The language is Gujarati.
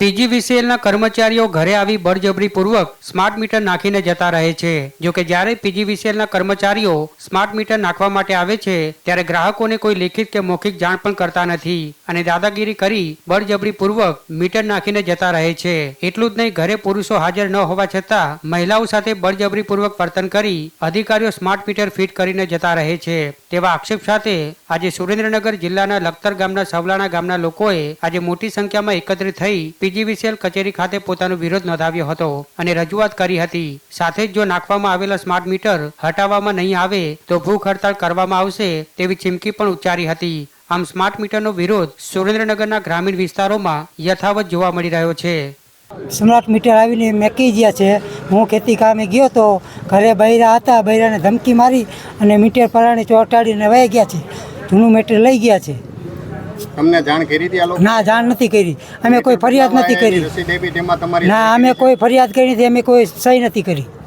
પીજીવીસીએલના કર્મચારીઓ ઘરે આવી બળજબરીપૂર્વક સ્માર્ટ મીટર નાખીને જતા રહે છે. જો કે જ્યારે પીજીવીસીએલના કર્મચારીઓ સ્માર્ટ મીટર નાખવા માટે આવે છે, ત્યારે ગ્રાહકોને કોઈ લેખિત કે મૌખિક જાણ પણ કરતા નથી અને દાદાગીરી કરી બળજબરીપૂર્વક મીટર નાખીને જતા રહે છે. એટલું જ નહીં, ઘરે પુરુષો હાજર ન હોવા છતાં મહિલાઓ સાથે બળજબરીપૂર્વક વર્તન કરી અધિકારીઓ સ્માર્ટ મીટર ફિટ કરીને જતા રહે છે. તેવા આક્ષેપ સાથે આજે સુરેન્દ્રનગર જિલ્લાના લખતર ગામના સવલાણા ગામના લોકોએ આજે મોટી સંખ્યામાં એકત્રિત થઈ પીજીવીસીએલ કચેરી ખાતે પોતાનો વિરોધ નોંધાવ્યો હતો અને રજૂઆત કરી હતી. સાથે જ જો નાખવામાં આવેલા સ્માર્ટ મીટર હટાવવામાં નહીં આવે તો ભૂખ હડતાળ કરવામાં આવશે તેવી ચીમકી પણ ઉચ્ચારી હતી. આમ સ્માર્ટ મીટરનો વિરોધ સુરેન્દ્રનગરના ગ્રામીણ વિસ્તારોમાં યથાવત જોવા મળી રહ્યો છે. સ્માર્ટ મીટર આવીને મેકી ગયા છે. હું ખેતી કામે ગયો તો ઘરે બૈરા હતા, બૈરાને ધમકી મારી અને મીટર પરાણે ચોંટાડીને વહી ગયા છે. જૂનું મીટર લઈ ગયા છે. તમને જાણ કરી હતી આ લોકો? ના જાણ નથી કરી. અમે કોઈ ફરિયાદ નથી કરી. ના અમે કોઈ ફરિયાદ કરી નથી અમે કોઈ સહી નથી કરી.